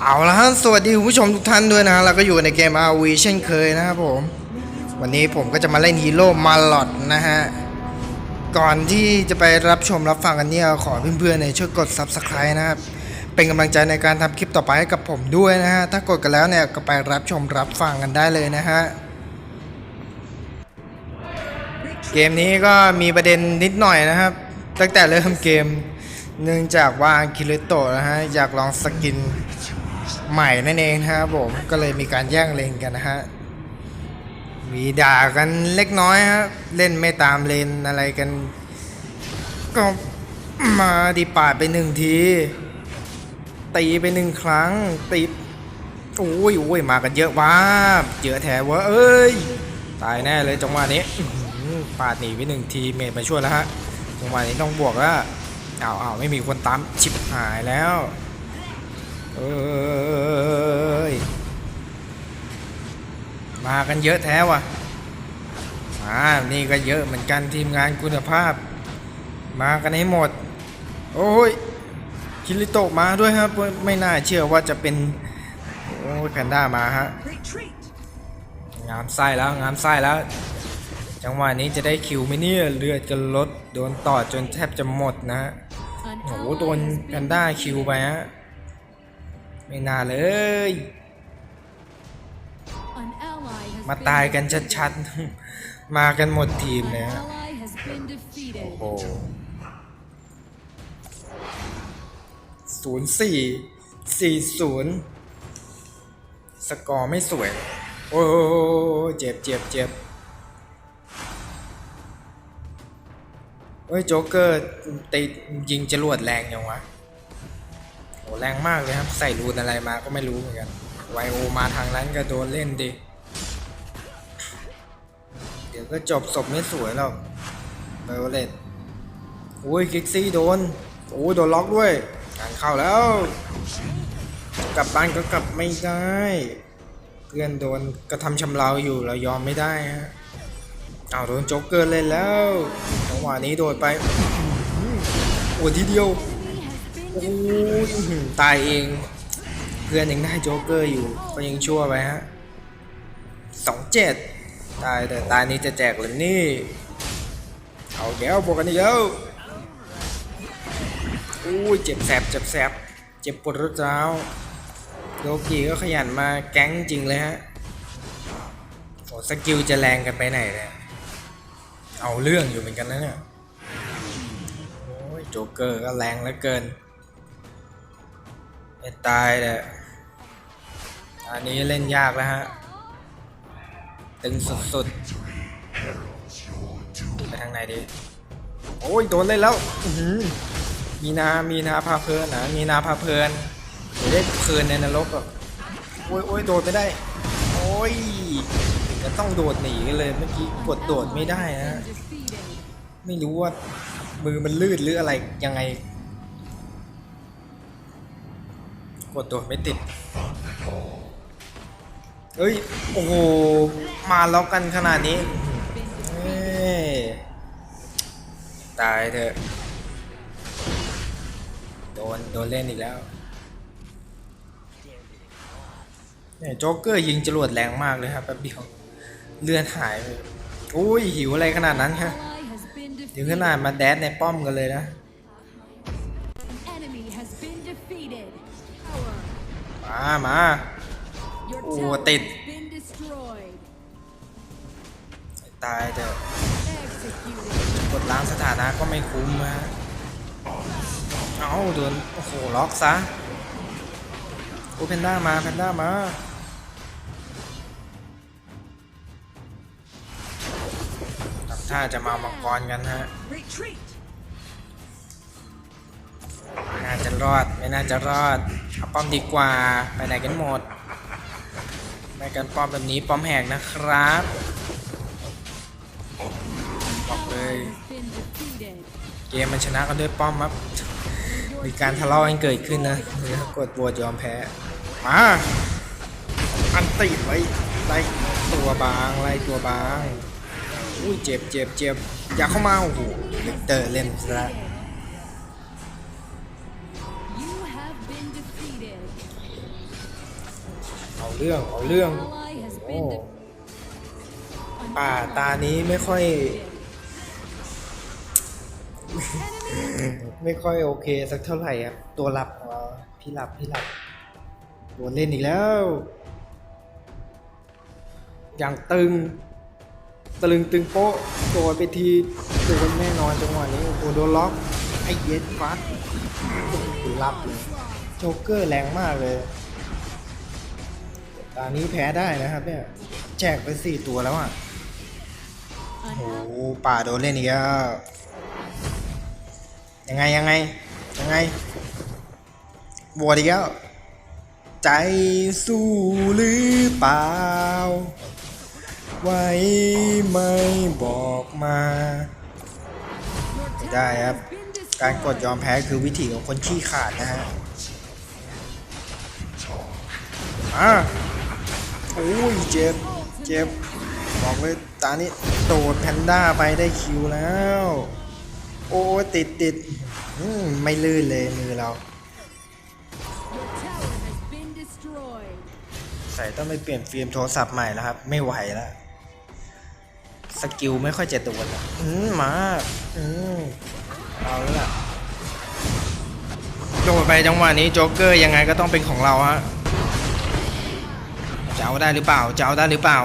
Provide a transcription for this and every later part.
เอาละฮะสวัสดีคุณผู้ชมทุกท่านด้วยนะเราก็อยู่ในเกม RV เช่นเคยนะครับผม วันนี้ผมก็จะมาเล่นฮีโร่มาลอดนะฮะ ก่อนที่จะไปรับชมรับฟังกันเนี่ยขอเพื่อนๆเนี่ยช่วยกด Subscribe นะครับ เป็นกำลังใจในการทำคลิปต่อไปให้กับผมด้วยนะฮะ ถ้ากดกันแล้วเนี่ยก็ไปรับชมรับฟังกันได้เลยนะฮะ เกมนี้ก็มีประเด็นนิดหน่อยนะครับ ตั้งแต่เริ่มเกม เนื่องจากว่าคิริโตะนะฮะอยากลองสกิน ใหม่นั่นเองนะครับผมก็เลยมีการแย่งเลนกันนะฮะมีด่ากันเล็กน้อยฮะเล่นไม่ตามเลนอะไรกัน ก็มาดีปาดไปหนึ่งที ตีไปหนึ่งครั้งตีโอ้ยโอ้ยมากันเยอะว้าเยอะแถวะเอ้ย ตายแน่เลยจังหวะนี้ปาดหนีไปหนึ่งทีเมดมาช่วยแล้วฮะจังหวะนี้ต้องบวกแล้วอ้าวอ้าวไม่มีคนตามชิบหายแล้ว เอ้ย มากันเยอะแท้ว่ะมานี่ก็เยอะเหมือนกันทีมงานคุณภาพ มากันให้หมด โอ้ย คิริโตะมาด้วยครับ ไม่น่าเชื่อว่าจะเป็น โอ้ยแพนด้ามาฮะ งามไส้แล้ว งามไส้แล้ว จังหวะนี้จะได้คิวไหมเนี่ยเลือดจะลด โดนต่อจนแทบจะหมดนะฮะโอ้โหโดนแพนด้าคิวไปฮะ ไม่น่าเลย An ally has มา been ตายกันชัดๆ มากันหมดทีม An เลยฮะ ally has been defeated. โอ้ศูนย์สี่สี่ศูนย์สกอร์ไม่สวย โอ้ยเจ็บเจ็บเจ็บเฮ้ยโจ๊กเกอร์ติดยิงจรวดแรงยังวะ โอ้แรงมากเลยครับ ใส่รูนอะไรมาก็ไม่รู้เหมือนกันไวโอมาทางนั้นก็โดนเล่นดิ เดี๋ยวก็จบศพไม่สวยหรอกไบโอเลตโอ้ยกิกซี่โดนโอ้ยโดนล็อกด้วยงานเข้าแล้ว กลับบ้านก็กลับไม่ได้ เพื่อนโดนกระทำชำเราอยู่เรายอมไม่ได้ฮะเอาวโดนโจ๊กเกอร์เล่นแล้วจังหวะนี้โดนไปโอ้ยทีเดียว โอ้ยตายเอง เพื่อนยังได้โจ๊กเกอร์อยู่ ก็ยังชั่วไปฮะสองเจ็ดตายแต่ตายนี้จะแจกเลยนี่ เอาแก้วบวกกันอีกแล้วอู้ยเจ็บแสบเจ็บแสบเจ็บปวดร้าวร้าวโลกีก็ขยันมาแก๊งจริงเลยฮะโอ้สกิลจะแรงกันไปไหนเนี่ยเอาเรื่องอยู่เหมือนกันนะเนี่ยโอ้ยโจ๊กเกอร์ก็แรงเหลือเกิน ไม่ตายเลยอันนี้เล่นยากแล้วฮะ ตึงสุดๆ ไปทางไหนดี โอ้ย โดนเล่นแล้วมีนา มีนาพาเพลินนะมีนาพาเพลินเดี๋ยวได้เพลินในนรกอะโอ้ยโอ้ยโดดไม่ได้ โอ้ยจะต้องโดดหนีกันเลยเมื่อกี้กดโดดไม่ได้นะ ไม่รู้ว่ามือมันลื่นหรืออะไรยังไง กดโดดไม่ติดเฮ้ย โอ้โห มาล็อกกันขนาดนี้ ตายเถอะ โดน โดนเล่นอีกแล้วเนี่ยโจ๊กเกอร์ยิงจรวดแรงมากเลยครับแป๊บเดียวเลือดหายไปอุ้ยหิวอะไรขนาดนั้นฮะ Ally has been ถึงขนาดมาแดดในป้อมกันเลยนะ มามา Your Oh, tower tịt. has been destroyed. ตายเถอะ Executed. กดล้างสถานะก็ไม่คุ้มนะฮะเอ้าโดนโอ้โหล็อกซะโอ้แพนด้ามาแพนด้ามาตับท่าจะมามังกรกันฮะ Retreat! น่าจะรอด ไม่น่าจะรอด เอาป้อมดีกว่า ไปไหนกันหมดไม่กันป้อมแบบนี้ป้อมแหกนะครับบอกเลย เกมมันชนะกันด้วยป้อมครับ มีการทะเลาะกันเกิดขึ้นนะหรือกดบวชยอมแพ้ มาอันติไว้ไล่ตัวบางไล่ตัวบาง อุ้ยเจ็บเจ็บเจ็บอยากเข้ามาโอ้โหเลกเตอร์เล่นซะ เรื่องเอาเรื่องโอ้ป่าตานี้ไม่ค่อย ไม่ค่อยโอเคสักเท่าไหร่ครับตัวหลับของเราพี่หลับพี่หลับโดนเล่นอีกแล้ว อย่างตึงตะลึงตึงโป๊ะโดนไปทีโดนแน่นอนจังหวะนี้โอ้โหโดนล็อกไอ้เย็ดฟัดโอ้โหหลับเลยโจ๊กเกอร์แรงมากเลย ตอนนี้แพ้ได้นะครับเนี่ยแจกไปสี่ตัวแล้วอะ An โอ้โหป่าโดนเล่นอีกแล้วยังไงยังไงยังไงบวชอีกแล้วใจสู้หรือเปล่า ไว้ไม่บอกมา Your ได้ tower ครับ has been การกด destroyed. ยอมแพ้คือวิถีของคนขี้ขาดนะฮะอะ โอ้ยเจ็บเจ็บบอกเลยตานี้โดดแพนด้าไปได้คิวแล้ว โอ้ติดติดอืมไม่ลื่นเลยมือเรา ใส่ต้องไปเปลี่ยนฟิล์มโทรศัพท์ใหม่แล้วครับ ไม่ไหวแล้วสกิลไม่ค่อยจะโดนอะอืมมาอืมเอาแล้วล่ะโดนไปจังหวะนี้โจ๊กเกอร์ยังไงก็ต้องเป็นของเราฮะ จะเอาได้หรือเปล่า จะเอาได้หรือเปล่า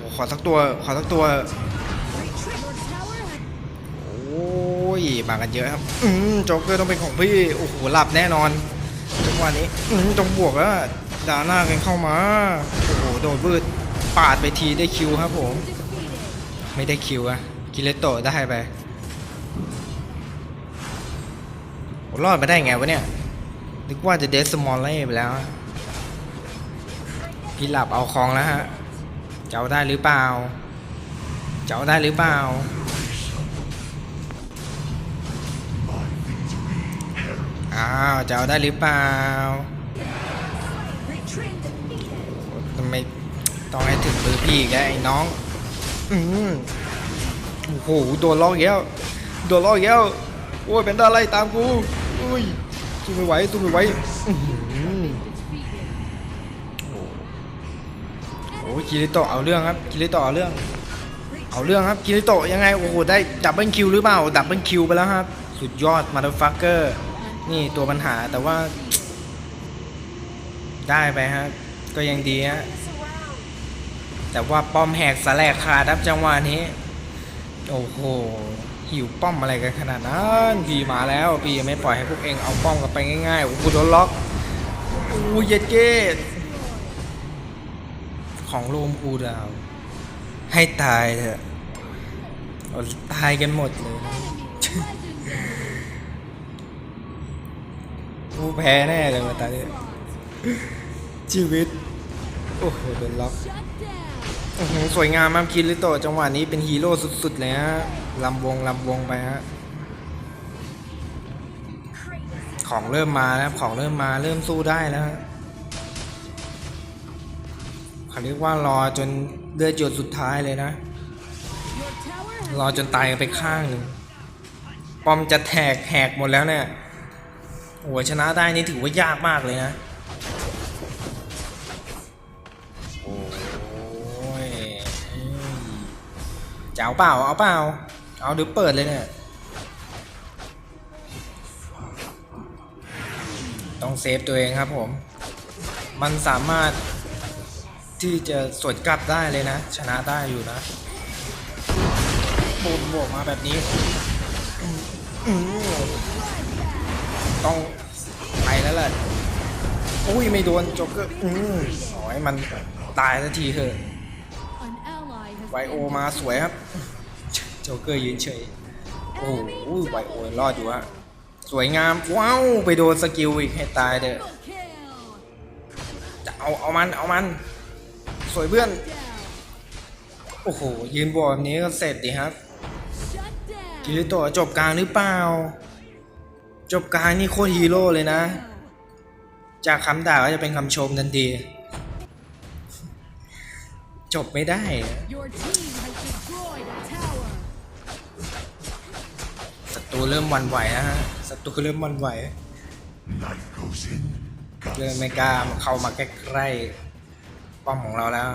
อขอสักตัว ขอสักตัว โอ้ย มากันเยอะครับ อืมโจ๊กเกอร์ต้องเป็นของพี่ โอ้โห หลับแน่นอนจังหวะนี้ อืมต้องบวกแล้วดาหน้ากันเข้ามา โอ้โห โดดบืดปาดไปทีได้คิวครับผม ไม่ได้คิวอะกิเลโตได้ไปรอดมาได้ไงวะเนี่ย นึกว่าจะเดสมอลเล่ไปแล้ว อะพี่หลับเอาคองแล้วฮะ เจะเอาได้หรือเปล่า เจะเอาได้หรือเปล่า อ้าว เจะเอาได้หรือเปล่าทำไมต้องให้ถึงมือพี่อีกไอ้น้อง อืมโอ้โห โดนล็อกแล้ว โดนล็อกอีกแล้ว โอ้ยเป็นด้าไล่ตามกู อุ้ยสู้ไม่ไหวสู้ไม่ไหวอื้อหือ Defeated. โอ้ย คิริโตะเอาเรื่องครับคิริโตะเอาเรื่อง เอาเรื่องครับคิริโตะยังไงโอ้โหได้ดับเบิลคิวหรือเปล่าดับเบิลคิวไปแล้วครับ สุดยอดมาร์ฟักเกอร์นี่ตัวปัญหาแต่ว่า ได้ไปฮะก็ยังดีฮะแต่ว่าป้อมแหกสแลกขาดครับจังหวะนี้ โอ้โหหิวป้อมอะไรกันขนาดนั้นพีมาแล้วพีไม่ปล่อยให้พวกเองเอาป้อมกันไปง่ายๆโอ้โหโดนล็อกโอ้ยเย็ดเก้ ของโลมกูดาว ให้ตายเถอะตายกันหมดเลยกูแพ้แน่เลยมาตาเนี่ยชีวิต โอ้โหโดนล็อก Shut down. อื้อหือสวยงามมากคิริโตจังหวะนี้เป็นฮีโร่สุดๆเลยฮะลำวงลำวงไปฮะของเริ่มมาแล้วของเริ่มมาเริ่มสู้ได้แล้ว เขาเรียกว่ารอจนเลือดหยดสุดท้ายเลยนะ รอจนตายกันไปข้างหนึ่งปอมจะแตกแหกหมดแล้วเนี่ยโอ้ชนะได้นี่ถือว่ายากมากเลยนะโอ้ยจะเอาเปล่าเอาเปล่า เอาเดี๋ยวเปิดเลยเนี่ยต้องเซฟตัวเองครับผม มันสามารถ ที่จะสวนกลับได้เลยนะ ชนะได้อยู่นะบูมบวกมาแบบนี้ต้องไปแล้วแหละอุ้ยไม่โดนโจ๊กเกอร์อืมขอให้มันตายสักทีเถอะไวโอมาสวยครับโจ๊กเกอร์ยืนเฉยโอ้โหไวโอรอดอยู่ฮะสวยงามว้าวไปโดนสกิลอีกให้ตายเถอะจะเอาเอามันเอามัน สวยเพื่อน Down. โอ้โห ยืนบวกแบบนี้ก็เสร็จดีครับ Shut down. กิริโตะจบกลางหรือเปล่า จบกลางนี่โคตรฮีโร่เลยนะ จากคำด่าก็จะเป็นคำชมทันที จบไม่ได้อะ Your team has destroyed a tower. ศัตรูเริ่มหวันไหวนะฮะ ศัตรูเริ่มหวันไหว Life goes in. เริ่มไม่กล้าเข้ามาใกล้ ป้อมของเราแล้ว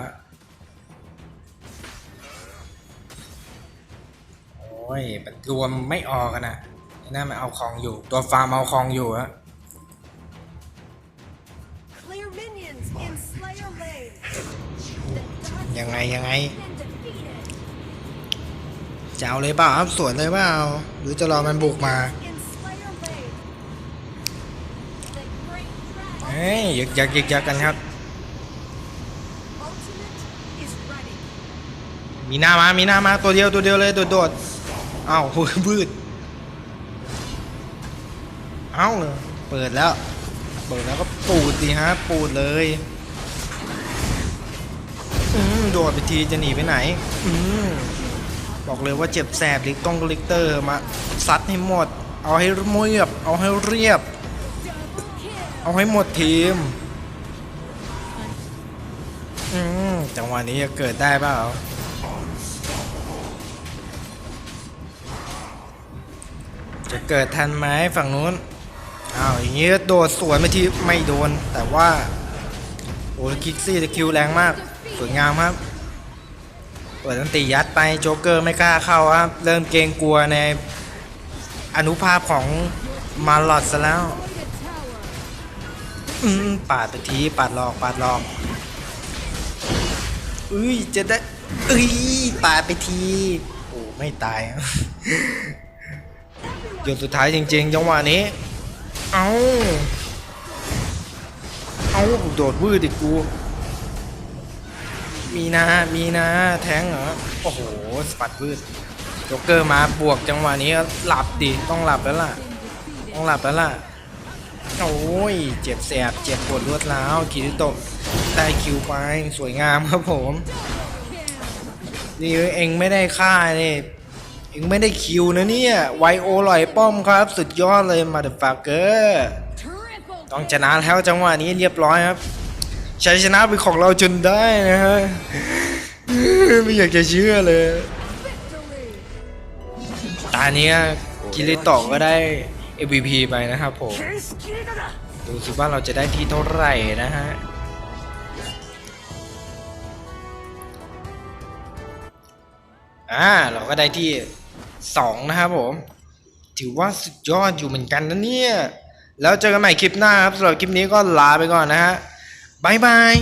โอ้ยมันรวมไม่ออกกันนะไอ้นั่นมันเอาของอยู่ ตัวฟาร์มเอาของอยู่อะ Clear minions in Slayer Lane. ยังไงยังไง Been defeated. จะเอาเลยเปล่าครับสวนเลยเปล่าหรือจะรอมันบุกมา In Slayer Lane. The Great Dragon เฮ้ยยึกยักยึกยักกันครับ มีหน้ามา มีหน้ามา ตัวเดียว ตัวเดียวเลย โดดโดดๆเอ้าพืดเอ้าเปิดแล้ว เปิดแล้วก็ปูดสิฮะ ปูดเลยอืโดดไปทีจะหนีไปไหน อืบอกเลยว่าเจ็บแสบลิกต้องลิกเตอร์มาซัดให้หมด เอาให้เรียบ เอาให้เรียบ เอาให้หมดทีม อืมจังหวะนี้จะเกิดได้เปล่า เกิดทันไหมฝั่งนู้นอ้าวอย่างนี้โดดสวนไปทีไม่โดน แต่ว่าโอ้คิกซี่จะคิวแรงมากสวยงามครับเปิดตันตียัดไปโจ๊กเกอร์ไม่กล้าเข้าครับเริ่มเกรงกลัวในอนุภาพของมาลอดซะแล้วอืมปาดไปทีปาดหลอกปาดหลอกอุ้ยจะได้เอ้ยปาดไปทีโอ้ไม่ตาย หยดสุดท้ายจริงๆจังหวะนี้ เอาเอาโดดวืดดิกู มีนะมีนะ แทงเหรอ โอ้โห สปัดวืดโจ๊กเกอร์มาบวกจังหวะนี้หลับดิ ต้องหลับแล้วล่ะ Been defeated. ต้องหลับแล้วล่ะ โอ้ย เจ็บแสบ เจ็บปวดรวดร้าวคิริโตะได้คิวไป สวยงามครับผม Kill. นี่เองไม่ได้ค่าเนี่ย เองไม่ได้คิวนะเนี่ย ไวโอลอยป้อมครับ สุดยอดเลยมาเดฟากเกอร์ต้องชนะแล้วจังหวะนี้เรียบร้อยครับชัยชนะเป็นของเราจนได้นะฮะไม่อยากจะเชื่อเลยตาเนี้ยกิริโตะก็ได้ MVP ไปนะครับผมดูสิว่าเราจะได้ที่เท่าไหร่นะฮะอ่าเราก็ได้ที่ สองนะครับผม ถือว่าสุดยอดอยู่เหมือนกันนะเนี่ย แล้วเจอกันใหม่คลิปหน้าครับสำหรับคลิปนี้ก็ลาไปก่อนนะฮะบ๊ายบาย